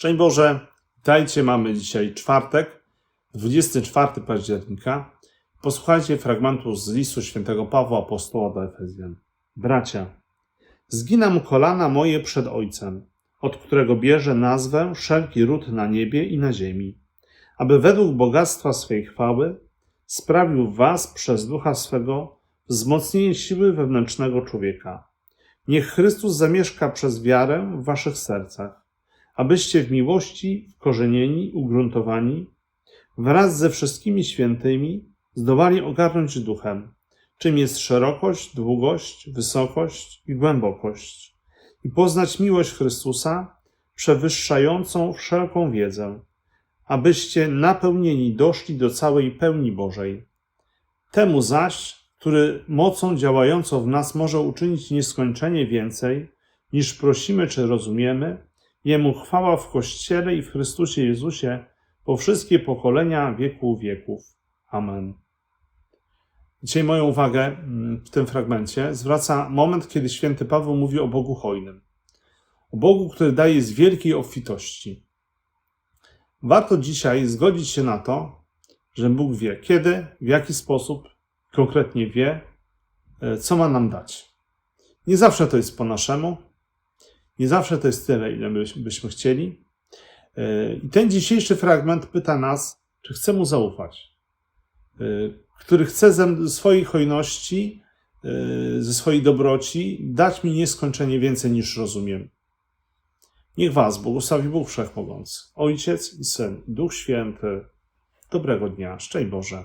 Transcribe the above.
Szczęść Boże, witajcie, mamy dzisiaj czwartek, 24 października. Posłuchajcie fragmentu z listu świętego Pawła Apostoła do Efezjan. Bracia, zginam kolana moje przed Ojcem, od którego bierze nazwę wszelki ród na niebie i na ziemi, aby według bogactwa swej chwały sprawił was przez ducha swego wzmocnienie siły wewnętrznego człowieka. Niech Chrystus zamieszka przez wiarę w waszych sercach, abyście w miłości wkorzenieni, ugruntowani, wraz ze wszystkimi świętymi zdołali ogarnąć duchem, czym jest szerokość, długość, wysokość i głębokość, i poznać miłość Chrystusa, przewyższającą wszelką wiedzę, abyście napełnieni doszli do całej pełni Bożej. Temu zaś, który mocą działającą w nas może uczynić nieskończenie więcej, niż prosimy czy rozumiemy, Jemu chwała w Kościele i w Chrystusie Jezusie po wszystkie pokolenia wieku wieków. Amen. Dzisiaj moją uwagę mm, w tym fragmencie zwraca moment, kiedy święty Paweł mówi o Bogu hojnym. O Bogu, który daje z wielkiej obfitości. Warto dzisiaj zgodzić się na to, że Bóg wie, kiedy, w jaki sposób konkretnie wie, e, co ma nam dać. Nie zawsze to jest po naszemu, nie zawsze to jest tyle, ile byśmy, chcieli. E, I ten dzisiejszy fragment pyta nas, czy chcę mu zaufać, e, który chce ze swojej hojności, e, ze swojej dobroci dać mi nieskończenie więcej niż rozumiem. Niech Was błogosławi Bóg Wszechmogący, Ojciec i Syn, Duch Święty. Dobrego dnia, szczęść Boże.